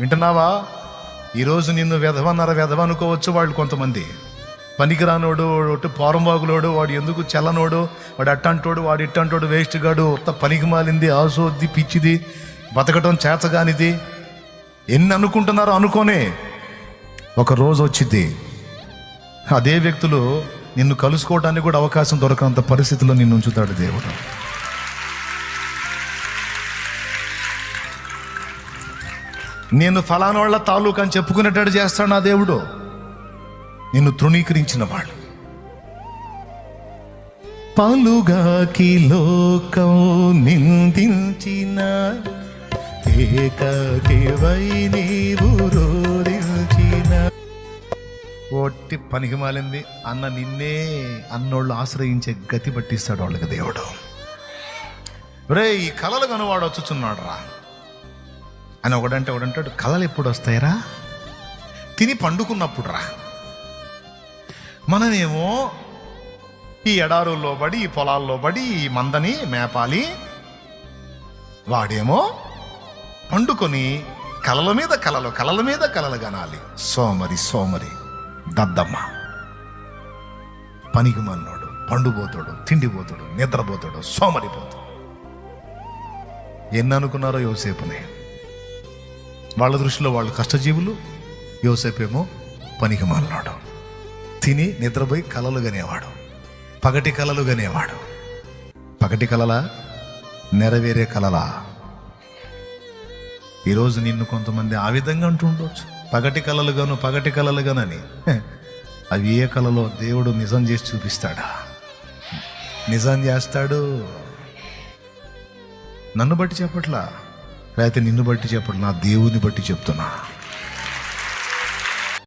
వింటున్నావా? ఈరోజు నిన్ను వెధవన్నర వెధవ అనుకోవచ్చు వాళ్ళు కొంతమంది. పనికిరానోడు ఒట్టి పోరంబాగులోడు వాడు ఎందుకు చెల్లనోడు వాడు అట్టంటోడు వాడు ఇట్టంటోడు వేస్ట్ గాడు ఉత్త పనికి మాలింది ఆసోద్ది పిచ్చిది బతకటం చేతగానిది. ఎన్ని అనుకుంటున్నారో అనుకోనే. ఒక రోజు వచ్చింది అదే వ్యక్తులు నిన్ను కలుసుకోవడానికి కూడా అవకాశం దొరకనంత పరిస్థితిలో నిన్ను ఉంచుతాడు దేవుడు. నేను ఫలానోళ్ళ తాలూకు అని చెప్పుకునేటట్టు చేస్తాడు నా దేవుడు. నిన్ను తృణీకరించిన వాళ్ళు పలుగాకి లోకం నిందించిన ఏకాకివై నీవు రోదించిన ఒట్టి పనికి మాలింది అన్న నిన్నే అన్నోళ్ళు ఆశ్రయించే గతి పట్టిస్తాడు వాళ్ళకి దేవుడు. రే ఈ కళలు కనువాడు వచ్చుచున్నాడు రా అని ఒకడంటే ఒకడంటాడు కళలు ఎప్పుడు వస్తాయరా? తిని పండుకున్నప్పుడు రా. మనమేమో ఈ ఎడారుల్లో పడి ఈ పొలాల్లో పడి ఈ మందని మేపాలి. వాడేమో పండుకొని కలల మీద కలలు కలల మీద కలలు కనాలి. సోమరి సోమరి దద్దమ్మ. పనికి మన్నోడు పండుపోతాడు తిండిపోతాడు నిద్రపోతాడు సోమరిపోతాడు ఎన్ని అనుకున్నారో యోసేపునే? వాళ్ళ దృష్టిలో వాళ్ళు కష్టజీవులు యోసేపేమో పనికి మాలినాడు తిని నిద్రపోయి కలలు గనేవాడు పగటి కలలు గనేవాడు. పగటి కలలా నెరవేరే కలలా? ఈరోజు నిన్ను కొంతమంది ఆ విధంగా అంటుండొచ్చు పగటి కలలు గాను పగటి కలలు గానని. అవి ఏ కలలో దేవుడు నిజం చేసి చూపిస్తాడా? నిజం చేస్తాడు. నన్ను బట్టి చెప్పట్లా? లేకపోతే నిన్ను బట్టి చెప్పడు నా దేవుని బట్టి చెప్తున్నా.